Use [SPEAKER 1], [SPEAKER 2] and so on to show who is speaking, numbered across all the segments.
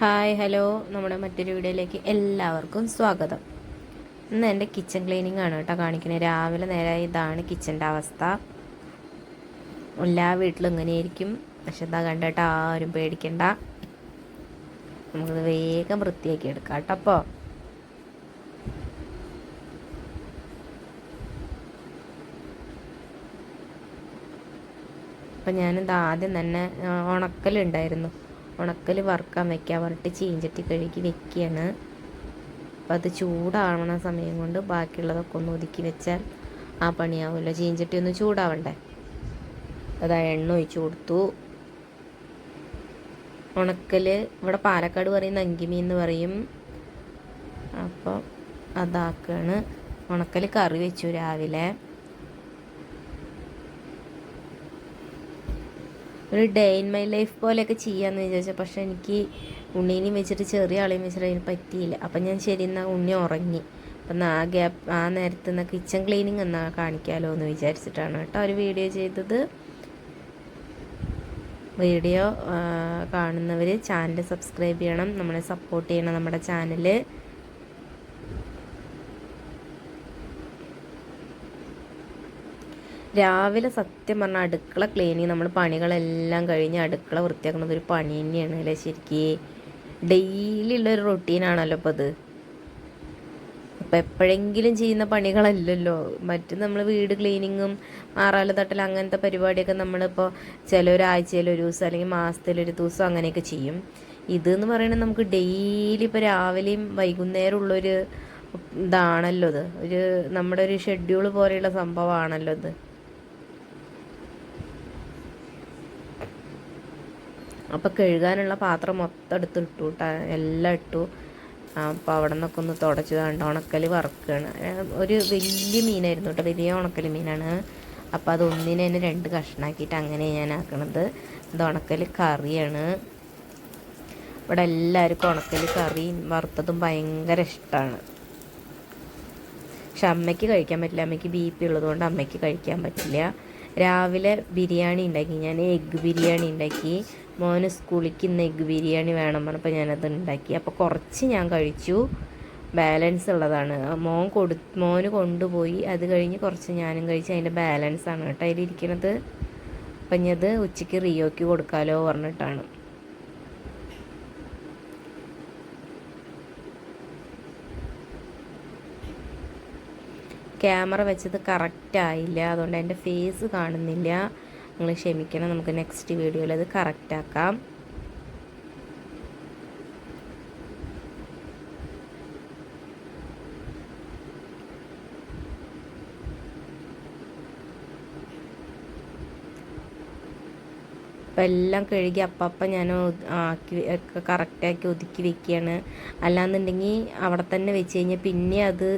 [SPEAKER 1] Hi hello. നമ്മുടെ മറ്റൊരു വീഡിയോയിലേക്ക് എല്ലാവർക്കും സ്വാഗതം. ഇന്ന് എന്റെ കിച്ചൺ ക്ലീനിങ് ആണ് കേട്ടോ കാണിക്കുന്നത് രാവിലെ നേരെ ഇതാണ് കിച്ചന്റെ അവസ്ഥ. എല്ലാ വീട്ടിലും ഇങ്ങനെയായിരിക്കും. പക്ഷെ എന്താ കണ്ടിട്ട് ആരും പേടിക്കണ്ട. നമുക്കത് വേഗം വൃത്തിയാക്കി എടുക്കാം കേട്ടോ അപ്പോൾ. അപ്പം ഞാനിത് ആദ്യം തന്നെ ഉണക്കലുണ്ടായിരുന്നു. ഉണക്കൽ വറുക്കാൻ വെക്കാൻ പറഞ്ഞിട്ട് ചീഞ്ചട്ടി കഴുകി വെക്കുകയാണ് അപ്പം അത് ചൂടാവണ സമയം കൊണ്ട് ബാക്കിയുള്ളതൊക്കെ ഒന്ന് ഒതുക്കി വെച്ചാൽ ആ പണിയാവുമല്ലോ. ചീഞ്ചട്ടി ഒന്ന് ചൂടാവണ്ടേ? അതാ എണ്ണ ഒഴിച്ച് കൊടുത്തു. ഉണക്കൽ ഇവിടെ പാലക്കാട് പറയുന്ന നങ്കിമീൻ എന്ന് പറയും. അപ്പോൾ അതാക്കാണ്. ഉണക്കൽ കറി വെച്ചു രാവിലെ. ഒരു ഡേ ഇൻ മൈ ലൈഫ് പോലെയൊക്കെ ചെയ്യാമെന്ന് വിചാരിച്ചു. പക്ഷേ എനിക്ക് ഉണ്ണീനെയും വെച്ചിട്ട് ചെറിയ ആളെയും വെച്ചിട്ട് അതിന് പറ്റിയില്ല. അപ്പം ഞാൻ ശരി എന്നാൽ ഉണ്ണി ഉറങ്ങി. അപ്പം ആ ഗ്യാപ്പ് ആ നേരത്ത് നിന്ന് കിച്ചൺ ക്ലീനിങ് എന്നാ കാണിക്കാമല്ലോ എന്ന് വിചാരിച്ചിട്ടാണ് കേട്ടോ ഒരു വീഡിയോ ചെയ്തത്. വീഡിയോ കാണുന്നവർ ചാനൽ സബ്സ്ക്രൈബ് ചെയ്യണം. നമ്മളെ സപ്പോർട്ട് ചെയ്യണം നമ്മുടെ ചാനൽ രാവിലെ സത്യം പറഞ്ഞാൽ അടുക്കള ക്ലീനിങ് നമ്മൾ പണികളെല്ലാം കഴിഞ്ഞ് അടുക്കള വൃത്തിയാക്കുന്നത് ഒരു പണി തന്നെയാണ് അല്ലേ ശരിക്ക്? ഡെയിലി ഉള്ളൊരു റൊട്ടീനാണല്ലോ അപ്പോൾ അത് അപ്പോൾ എപ്പോഴെങ്കിലും ചെയ്യുന്ന പണികളല്ലല്ലോ. മറ്റ് നമ്മൾ വീട് ക്ലീനിങ്ങും മാറാല തട്ടൽ അങ്ങനത്തെ പരിപാടിയൊക്കെ നമ്മളിപ്പോൾ ചില ഒരാഴ്ചയിൽ ഒരു ദിവസം അല്ലെങ്കിൽ മാസത്തിൽ ഒരു ദിവസം അങ്ങനെയൊക്കെ ചെയ്യും. ഇതെന്ന് പറയുന്നത് നമുക്ക് ഡെയിലി ഇപ്പോൾ രാവിലെയും വൈകുന്നേരം ഉള്ളൊരു ഇതാണല്ലോ ഇത്. ഒരു നമ്മുടെ ഒരു ഷെഡ്യൂൾ പോലെയുള്ള സംഭവമാണല്ലോ ഇത്. അപ്പോൾ കഴുകാനുള്ള പാത്രം മൊത്തം എടുത്ത് ഇട്ടു എല്ലാം ഇട്ടു. അപ്പോൾ അവിടെ നിന്നൊക്കെ ഒന്ന് തുടച്ച് കണ്ട? ഉണക്കൽ വറുക്കുകയാണ് ഒരു വലിയ മീനായിരുന്നു കേട്ടോ വലിയ ഉണക്കൽ മീനാണ്. അപ്പോൾ അത് ഒന്നിനെ തന്നെ രണ്ട് കഷ്ണാക്കിയിട്ട് അങ്ങനെ ഞാൻ ആക്കണത്. ഇത് ഉണക്കൽ കറിയാണ്. ഇവിടെ എല്ലാവർക്കും ഉണക്കൽ കറി വറുത്തതും ഭയങ്കര ഇഷ്ടമാണ് പക്ഷെ അമ്മയ്ക്ക് കഴിക്കാൻ പറ്റില്ല. അമ്മയ്ക്ക് ബി പി ഉള്ളതുകൊണ്ട് അമ്മയ്ക്ക് കഴിക്കാൻ പറ്റില്ല. രാവിലെ ബിരിയാണി ഉണ്ടാക്കി. ഞാൻ എഗ്ഗ് ബിരിയാണി ഉണ്ടാക്കി. മോന് സ്കൂളിലേക്ക് ഇന്ന് എഗ് ബിരിയാണി വേണം പറഞ്ഞപ്പോൾ ഞാനത് ഉണ്ടാക്കി. അപ്പോൾ കുറച്ച് ഞാൻ കഴിച്ചു. ബാലൻസ് ഉള്ളതാണ്. മോൻ കൊടു മോന് കൊണ്ടുപോയി. അത് കഴിഞ്ഞ് കുറച്ച് ഞാനും കഴിച്ച് അതിന്റെ ബാലൻസ് ആണ് കേട്ടോ അതിലിരിക്കണത്. അപ്പം അത് ഉച്ചയ്ക്ക് റിയോയ്ക്ക് കൊടുക്കാലോ പറഞ്ഞിട്ടാണ്. ക്യാമറ വെച്ചത് കറക്റ്റ് ആയില്ല. അതുകൊണ്ട് എന്റെ ഫേസ് കാണുന്നില്ല. നിങ്ങൾ ക്ഷമിക്കണം. നമുക്ക് നെക്സ്റ്റ് വീഡിയോയിൽ അത് കറക്റ്റാക്കാം അപ്പം എല്ലാം കഴുകി അപ്പം ഞാൻ ആക്കി കറക്റ്റാക്കി ഒതുക്കി വെക്കുകയാണ് അല്ലാന്നുണ്ടെങ്കിൽ അവിടെ തന്നെ വെച്ച് കഴിഞ്ഞാൽ പിന്നെ അത്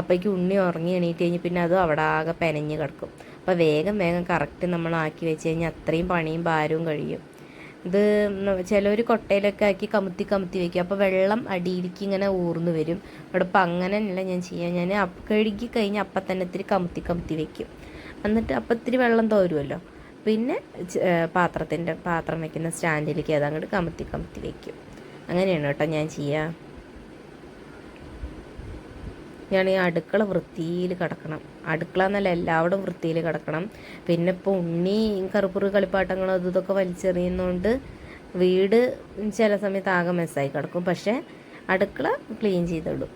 [SPEAKER 1] അപ്പേക്ക് ഉണ്ണി ഉറങ്ങി എണീറ്റ് കഴിഞ്ഞ് പിന്നെ അത് അവിടെ ആകെ പെനഞ്ഞ് കിടക്കും. അപ്പോൾ വേഗം വേഗം കറക്റ്റ് നമ്മൾ ആക്കി വെച്ച് കഴിഞ്ഞാൽ അത്രയും പണിയും ഭാരവും കഴിയും. ഇത് ചിലർ കൊട്ടയിലൊക്കെ ആക്കി കമുത്തി കമുത്തി വെക്കും. അപ്പോൾ വെള്ളം അടിയിലേക്ക് ഇങ്ങനെ ഊർന്നു വരും. അവിടെ ഇപ്പം അങ്ങനെയല്ല ഞാൻ ചെയ്യാം. ഞാൻ കഴുകി കഴിഞ്ഞ് അപ്പം തന്നെ ഇത്തിരി കമുത്തി കമുത്തി വെക്കും. എന്നിട്ട് അപ്പം ഇത്തിരി വെള്ളം തോരുമല്ലോ പിന്നെ പാത്രത്തിന്റെ പാത്രം വെക്കുന്ന സ്റ്റാൻഡിലേക്ക് അത് അങ്ങോട്ട് കമത്തി കമത്തി വെക്കും. അങ്ങനെയാണ് കേട്ടോ ഞാൻ ചെയ്യുക ഞാൻ ഈ അടുക്കള വൃത്തിയിൽ കിടക്കണം. അടുക്കള എന്നല്ല എല്ലാവരും വൃത്തിയിൽ കിടക്കണം. പിന്നെ ഇപ്പോൾ ഉണ്ണി കറുപ്പുറു കളിപ്പാട്ടങ്ങളും അതും ഇതൊക്കെ വലിച്ചെറിയുന്നതുകൊണ്ട് വീട് ചില സമയത്ത് ആകെ മെസ്സായി കിടക്കും. പക്ഷേ അടുക്കള ക്ലീൻ ചെയ്തിടും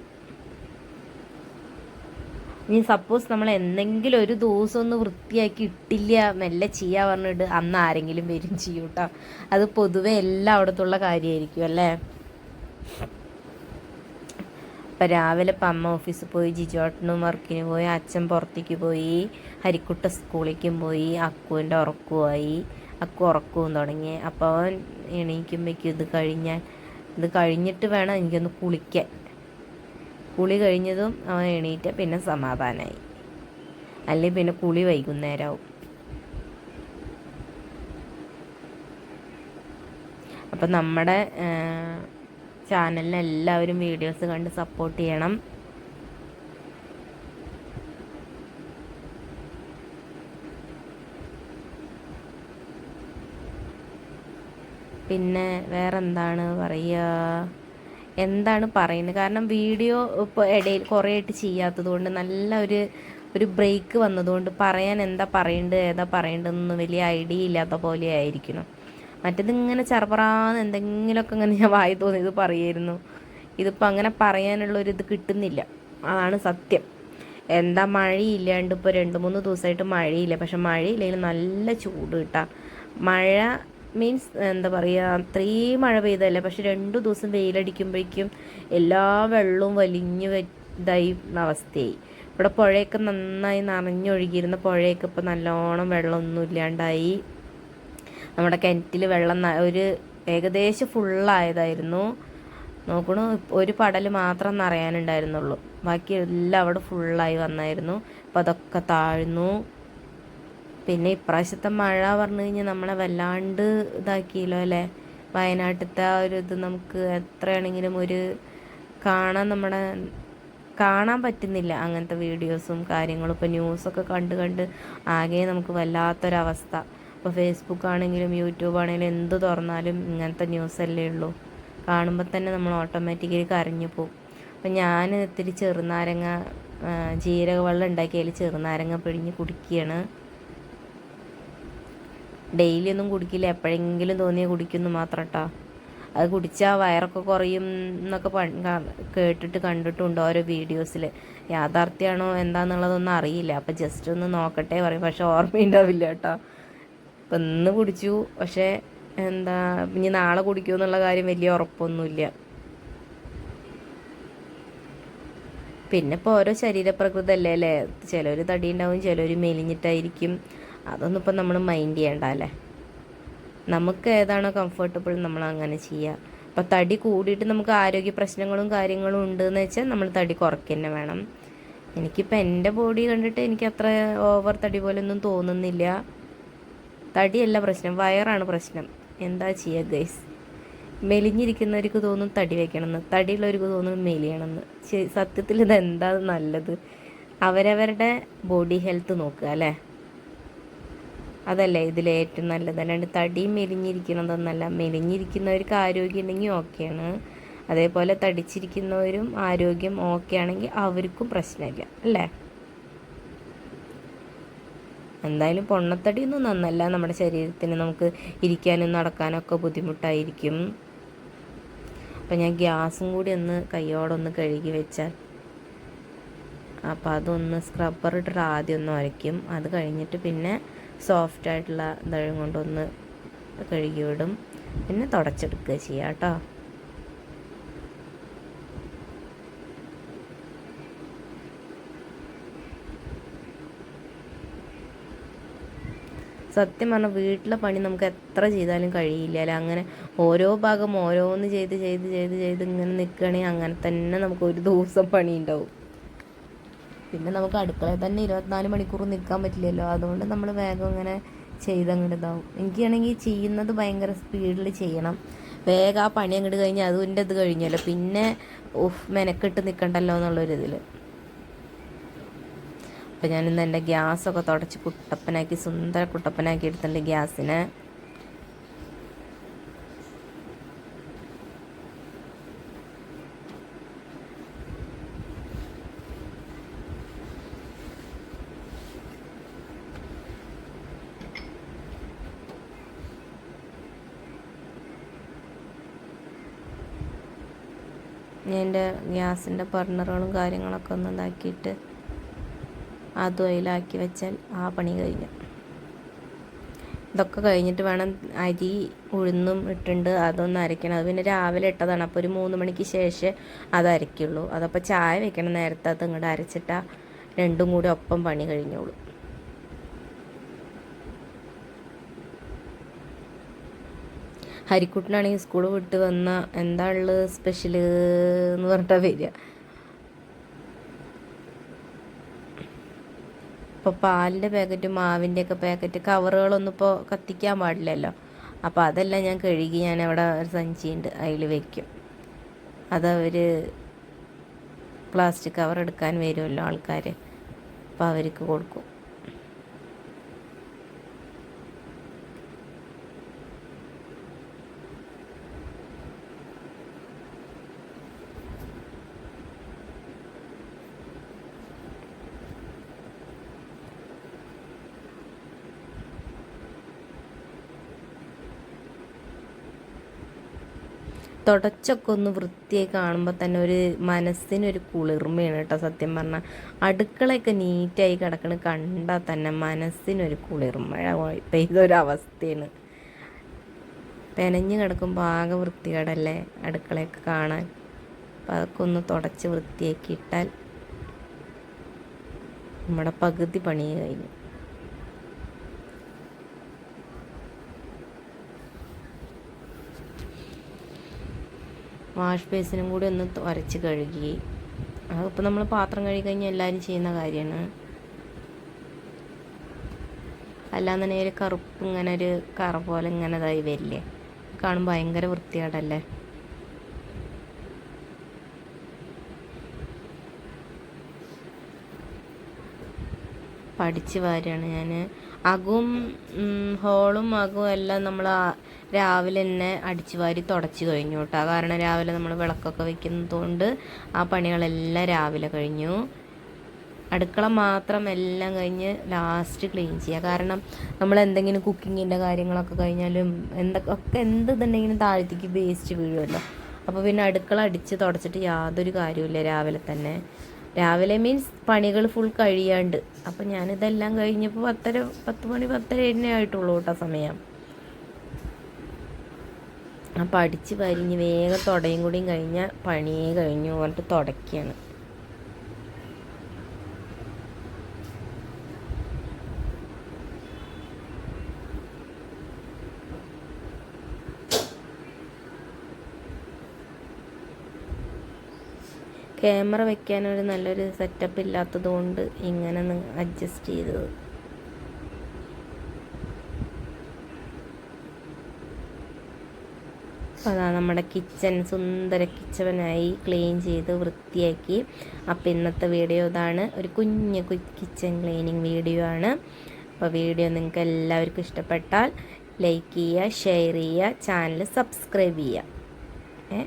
[SPEAKER 1] ഇനി സപ്പോസ് നമ്മൾ എന്തെങ്കിലും ഒരു ദിവസം ഒന്ന് വൃത്തിയാക്കി ഇട്ടില്ല മെല്ലെ ചെയ്യാ പറഞ്ഞിട്ട് അന്ന് ആരെങ്കിലും വരും ചെയ്യൂട്ടോ. അത് പൊതുവെ എല്ലായിടത്തുള്ള കാര്യമായിരിക്കും അല്ലേ? ഇപ്പം രാവിലെ ഇപ്പം അമ്മ ഓഫീസിൽ പോയി ജിജോട്ടനും വർക്കിന് പോയി അച്ഛൻ പുറത്തേക്ക് പോയി ഹരിക്കുട്ട സ്കൂളിലേക്കും പോയി അക്കുവിന്റെ ഉറക്കുമായി അക്കു ഉറക്കവും തുടങ്ങി. അപ്പോൾ അവൻ എണീക്കുമ്പോഴേക്കും ഇത് കഴിഞ്ഞാൽ ഇത് കഴിഞ്ഞിട്ട് വേണം എനിക്കൊന്ന് കുളിക്കാൻ. കുളി കഴിഞ്ഞതും അവൻ എണീറ്റ പിന്നെ സമാധാനമായി അല്ലെങ്കിൽ പിന്നെ കുളി വൈകുന്നേരമാവും അപ്പം നമ്മുടെ ചാനലിൽ എല്ലാവരും വീഡിയോസ് കണ്ട് സപ്പോർട്ട് ചെയ്യണം. പിന്നെ വേറെ എന്താണ് പറയുക? എന്താണ് പറയുന്നത്? കാരണം വീഡിയോ ഇപ്പോൾ ഇടയിൽ കുറേ ആയിട്ട് ചെയ്യാത്തത് കൊണ്ട് നല്ല ഒരു ഒരു ബ്രേക്ക് വന്നതുകൊണ്ട് പറയാൻ എന്താ പറയേണ്ടത് ഏതാ പറയേണ്ടതെന്ന് വലിയ ഐഡിയ ഇല്ലാത്ത പോലെ ആയിരിക്കണം മറ്റേത് ഇങ്ങനെ ചെറുപറാന്ന് എന്തെങ്കിലുമൊക്കെ ഇങ്ങനെ ഞാൻ വായി തോന്നി തോന്നിയത് പറയായിരുന്നു. ഇതിപ്പോൾ അങ്ങനെ പറയാനുള്ള ഒരു ഇത് കിട്ടുന്നില്ല. അതാണ് സത്യം. എന്താ മഴയില്ലാണ്ട് ഇപ്പോൾ രണ്ട് മൂന്ന് ദിവസമായിട്ട് മഴയില്ല. പക്ഷെ മഴയില്ലെങ്കിൽ നല്ല ചൂട് കിട്ടാം. മഴ മീൻസ് എന്താ പറയുക അത്രയും മഴ പെയ്തല്ലേ പക്ഷെ രണ്ടു ദിവസം വെയിലടിക്കുമ്പോഴേക്കും എല്ലാ വെള്ളവും വലിഞ്ഞു ഇതായി അവസ്ഥയായി. ഇവിടെ പുഴയൊക്കെ നന്നായി നിറഞ്ഞൊഴുകിയിരുന്ന പുഴയൊക്കെ ഇപ്പോൾ നല്ലോണം വെള്ളമൊന്നും ഇല്ലാണ്ടായി. നമ്മുടെ കിണറ്റിൽ വെള്ളം ഒരു ഏകദേശം ഫുള്ളായതായിരുന്നു നോക്കണു ഒരു പടൽ മാത്രം നിറയാനുണ്ടായിരുന്നുള്ളൂ. ബാക്കി എല്ലാം അവിടെ ഫുള്ളായി വന്നായിരുന്നു. അപ്പോൾ അതൊക്കെ താഴ്ന്നു. പിന്നെ ഇപ്രാവശ്യത്തെ മഴ പറഞ്ഞു കഴിഞ്ഞാൽ നമ്മളെ വല്ലാണ്ട് ഇതാക്കിയല്ലോ അല്ലേ? വയനാട്ടിലത്തെ ആ ഒരു ഇത് നമുക്ക് എത്രയാണെങ്കിലും ഒരു കാണാൻ നമ്മുടെ കാണാൻ പറ്റുന്നില്ല അങ്ങനത്തെ വീഡിയോസും കാര്യങ്ങളും. ഇപ്പോൾ ന്യൂസൊക്കെ കണ്ട് കണ്ട് ആകെ നമുക്ക് വല്ലാത്തൊരവസ്ഥ. ഇപ്പോൾ ഫേസ്ബുക്ക് ആണെങ്കിലും യൂട്യൂബ് ആണെങ്കിലും എന്ത് തുറന്നാലും ഇങ്ങനത്തെ ന്യൂസ് അല്ലേ ഉള്ളൂ. കാണുമ്പോൾ തന്നെ നമ്മൾ ഓട്ടോമാറ്റിക്കലി കരഞ്ഞു പോകും അപ്പം ഞാൻ ഇത്തിരി ചെറുനാരങ്ങ ജീരക വെള്ളം ചെറുനാരങ്ങ പിഴിഞ്ഞ് കുടിക്കുകയാണ് ഡെയിലി ഒന്നും കുടിക്കില്ല. എപ്പോഴെങ്കിലും തോന്നിയ കുടിക്കുന്നു മാത്രം കേട്ടോ അത് കുടിച്ചാൽ വയറൊക്കെ കുറയും എന്നൊക്കെ കേട്ടിട്ട് കണ്ടിട്ടുണ്ട് ഓരോ വീഡിയോസിൽ യാഥാർത്ഥ്യമാണോ എന്താണെന്നുള്ളതൊന്നും അറിയില്ല. അപ്പം ജസ്റ്റ് ഒന്ന് നോക്കട്ടെ പറയും. പക്ഷെ ഓർമ്മയുണ്ടാവില്ല കേട്ടോ. ഇന്ന് കുടിച്ചു. പക്ഷേ എന്താ ഇനി നാളെ കുടിക്കുമോ എന്നുള്ള കാര്യം വലിയ ഉറപ്പൊന്നുമില്ല. പിന്നെ ഇപ്പോൾ ഓരോ ശരീരപ്രകൃതി അല്ലേ? അല്ലേ ചിലർ തടി ഉണ്ടാവും ചിലർ മെലിഞ്ഞിട്ടായിരിക്കും. അതൊന്നും ഇപ്പം നമ്മൾ മൈൻഡ് ചെയ്യണ്ട അല്ലേ? നമുക്ക് ഏതാണോ കംഫർട്ടബിൾ നമ്മൾ അങ്ങനെ ചെയ്യുക അപ്പം തടി കൂടിയിട്ട് നമുക്ക് ആരോഗ്യ പ്രശ്നങ്ങളും കാര്യങ്ങളും ഉണ്ടെന്ന് വെച്ചാൽ നമ്മൾ തടി കുറയ്ക്കുക തന്നെ വേണം. എനിക്കിപ്പോൾ എന്റെ ബോഡി കണ്ടിട്ട് എനിക്ക് അത്ര ഓവർ തടി പോലൊന്നും തോന്നുന്നില്ല. തടിയല്ല പ്രശ്നം വയറാണ് പ്രശ്നം. എന്താ ചെയ്യുക ഗൈസ് മെലിഞ്ഞിരിക്കുന്നവർക്ക് തോന്നും തടി വയ്ക്കണമെന്ന് തടിയുള്ളവർക്ക് തോന്നും മെലിയണമെന്ന്. സത്യത്തിൽ ഇത് എന്താ നല്ലത്? അവരവരുടെ ബോഡി ഹെൽത്ത് നോക്കുക അല്ലേ? അതല്ലേ ഇതിൽ ഏറ്റവും നല്ലത്. അല്ലാണ്ട് തടിയും മെലിഞ്ഞിരിക്കുന്നതൊന്നല്ല മെലിഞ്ഞിരിക്കുന്നവർക്ക് ആരോഗ്യം ഉണ്ടെങ്കിൽ ഓക്കെയാണ്. അതേപോലെ തടിച്ചിരിക്കുന്നവരും ആരോഗ്യം ഓക്കെ ആണെങ്കിൽ അവർക്കും പ്രശ്നമില്ല. അല്ലേ? എന്തായാലും പൊണ്ണത്തടിയൊന്നും നന്നല്ല. നമ്മുടെ ശരീരത്തിന് നമുക്ക് ഇരിക്കാനും നടക്കാനൊക്കെ ബുദ്ധിമുട്ടായിരിക്കും. അപ്പം ഞാൻ ഗ്യാസും കൂടി ഒന്ന് കയ്യോടൊന്ന് കഴുകി വെച്ചാൽ അപ്പോൾ അതൊന്ന് സ്ക്രബ്ബർ ഇട്ടിട്ട് ആദ്യം ഒന്ന് ഉരയ്ക്കും അത് കഴിഞ്ഞിട്ട് പിന്നെ സോഫ്റ്റ് ആയിട്ടുള്ള ഇതഴും കൊണ്ടൊന്ന് കഴുകി വിടും. പിന്നെ തുടച്ചെടുക്കുക ചെയ്യാം കേട്ടോ. സത്യം പറഞ്ഞാൽ വീട്ടിലെ പണി നമുക്ക് എത്ര ചെയ്താലും കഴിയില്ല. അല്ലെ അങ്ങനെ ഓരോ ഭാഗം ഓരോന്ന് ചെയ്ത് ചെയ്ത് ചെയ്ത് ചെയ്ത് ഇങ്ങനെ നിൽക്കുകയാണെങ്കിൽ അങ്ങനെ തന്നെ നമുക്ക് ഒരു ദിവസം പണി ഉണ്ടാവും. പിന്നെ നമുക്ക് അടുക്കളയിൽ തന്നെ ഇരുപത്തിനാല് മണിക്കൂർ നിൽക്കാൻ പറ്റില്ലല്ലോ. അതുകൊണ്ട് നമ്മൾ വേഗം ഇങ്ങനെ ചെയ്തങ്ങോട്ട് ഇതാവും. എനിക്കാണെങ്കിൽ ചെയ്യുന്നത് ഭയങ്കര സ്പീഡിൽ ചെയ്യണം. വേഗം ആ പണി അങ്ങോട്ട് കഴിഞ്ഞാൽ അതിന്റെ ഇത് കഴിഞ്ഞല്ലോ. പിന്നെ മെനക്കെട്ട് നിൽക്കണ്ടല്ലോ എന്നുള്ളൊരിതിൽ അപ്പം ഞാനിന്ന് എന്റെ ഗ്യാസൊക്കെ തുടച്ച് കുട്ടപ്പനാക്കി സുന്ദര കുട്ടപ്പനാക്കി എടുത്തിട്ടുണ്ട് ഗ്യാസിനെ. ഞാൻ എന്റെ ഗ്യാസിന്റെ ബർണറുകളും കാര്യങ്ങളൊക്കെ ഒന്ന് ഇതാക്കിയിട്ട് അതും അതിലാക്കി വെച്ചാൽ ആ പണി കഴിഞ്ഞു. ഇതൊക്കെ കഴിഞ്ഞിട്ട് വേണം അരി ഉഴുന്നും ഇട്ടുണ്ട് അതൊന്ന് അരയ്ക്കണം അത് പിന്നെ രാവിലെ ഇട്ടതാണ്. അപ്പോൾ ഒരു മൂന്ന് മണിക്ക് ശേഷം അത് അരയ്ക്കുള്ളൂ അതപ്പോൾ ചായ വെക്കണം നേരത്തെ അത് ഇങ്ങോട്ട് അരച്ചിട്ടാൽ രണ്ടും കൂടി ഒപ്പം പണി കഴിഞ്ഞോളൂ. ഹരിക്കുട്ടനാണെങ്കിൽ സ്കൂൾ വിട്ട് വന്ന എന്താ ഉള്ളത് സ്പെഷ്യൽ എന്ന് പറഞ്ഞിട്ടാണ് വരിക. ഇപ്പോൾ പാലിന്റെ പാക്കറ്റ് മാവിന്റെ ഒക്കെ പാക്കറ്റ് കവറുകളൊന്നും ഇപ്പോൾ കത്തിക്കാൻ പാടില്ലല്ലോ. അപ്പോൾ അതെല്ലാം ഞാൻ കഴുകി ഞാൻ അവിടെ ഒരു സഞ്ചിയുണ്ട് അതിൽ വെക്കും. അതവർ പ്ലാസ്റ്റിക് കവർ എടുക്കാൻ വരുമല്ലോ ആൾക്കാർ അപ്പോൾ അവർക്ക് കൊടുക്കും. തുടച്ചൊക്കെ ഒന്ന് വൃത്തിയായി കാണുമ്പോൾ തന്നെ ഒരു മനസ്സിനൊരു കുളിർമയാണ് കേട്ടോ സത്യം പറഞ്ഞാൽ അടുക്കളയൊക്കെ നീറ്റായി കിടക്കണ കണ്ടാൽ തന്നെ മനസ്സിനൊരു കുളിർമ പെയ്തൊരവസ്ഥയാണ്. പെനഞ്ഞ് കിടക്കുമ്പോൾ ആകെ വൃത്തികേടല്ലേ അടുക്കളയൊക്കെ കാണാൻ? അപ്പം അതൊക്കെ ഒന്ന് തുടച്ച് വൃത്തിയാക്കി ഇട്ടാൽ നമ്മുടെ പകുതി പണി കഴിഞ്ഞു. വാഷ് ബേസിനും കൂടി ഒന്ന് ഉരച്ച് കഴുകി. അതിപ്പോൾ നമ്മൾ പാത്രം കഴുകി കഴിഞ്ഞാൽ എല്ലാവരും ചെയ്യുന്ന കാര്യമാണ് അല്ലാന്നുണ്ടെങ്കിൽ കറുപ്പ് ഇങ്ങനെ ഒരു കറ പോലെ ഇങ്ങനെ ഇതായി വരില്ലേ? കാണുമ്പോൾ ഭയങ്കര വൃത്തികേടല്ലേ? പഠിച്ച് വാരാണ് ഞാൻ അകും ഹോളും അകും എല്ലാം നമ്മൾ രാവിലെ തന്നെ അടിച്ചു വാരി തുടച്ച് കഴിഞ്ഞു കേട്ടോ. കാരണം രാവിലെ നമ്മൾ വിളക്കൊക്കെ വെക്കുന്നതുകൊണ്ട് ആ പണികളെല്ലാം രാവിലെ കഴിഞ്ഞു. അടുക്കള മാത്രം എല്ലാം കഴിഞ്ഞ് ലാസ്റ്റ് ക്ലീൻ ചെയ്യുക കാരണം നമ്മൾ എന്തെങ്കിലും കുക്കിങ്ങിന്റെ കാര്യങ്ങളൊക്കെ കഴിഞ്ഞാലും എന്തൊക്കെ ഒക്കെ എന്ത് ഇതുണ്ടെങ്കിലും താഴത്തേക്ക് വേസ്റ്റ് വീഴുമല്ലോ അപ്പോൾ പിന്നെ അടുക്കള അടിച്ച് തുടച്ചിട്ട് യാതൊരു കാര്യമില്ല രാവിലെ തന്നെ. രാവിലെ മീൻസ് പണികൾ ഫുൾ കഴിയാണ്ട്. അപ്പം ഞാനിതെല്ലാം കഴിഞ്ഞപ്പോൾ പത്തര പത്ത് മണി പത്തര എന്നെ ആയിട്ടുള്ളൂ കേട്ടോ സമയം. അപ്പം അടിച്ച് വരിഞ്ഞ് വേഗം തുടയും കൂടിയും കഴിഞ്ഞാൽ പണിയേ കഴിഞ്ഞു പോലത്തെ തുടയ്ക്കുകയാണ് ക്യാമറ വെക്കാനൊരു നല്ലൊരു സെറ്റപ്പ് ഇല്ലാത്തതുകൊണ്ട് ഇങ്ങനെ അഡ്ജസ്റ്റ് ചെയ്തത്. അതാ നമ്മുടെ കിച്ചൺ സുന്ദര കിച്ചവനായി ക്ലീൻ ചെയ്ത് വൃത്തിയാക്കി. അപ്പോൾ ഇന്നത്തെ വീഡിയോ ഇതാണ്. ഒരു കുഞ്ഞ് കിച്ചൺ ക്ലീനിങ് വീഡിയോ ആണ്. അപ്പോൾ വീഡിയോ നിങ്ങൾക്ക് എല്ലാവർക്കും ഇഷ്ടപ്പെട്ടാൽ ലൈക്ക് ചെയ്യുക ഷെയർ ചെയ്യുക ചാനൽ സബ്സ്ക്രൈബ് ചെയ്യുക. ഏ?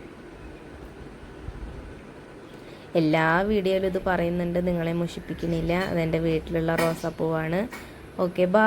[SPEAKER 1] എല്ലാ വീഡിയോയിലും ഇത് പറയുന്നുണ്ട്. നിങ്ങളെ മുഷിപ്പിക്കുന്നില്ല അതെന്റെ വീട്ടിലുള്ള റോസാപ്പൂവാണ്. ഓക്കെ ബാ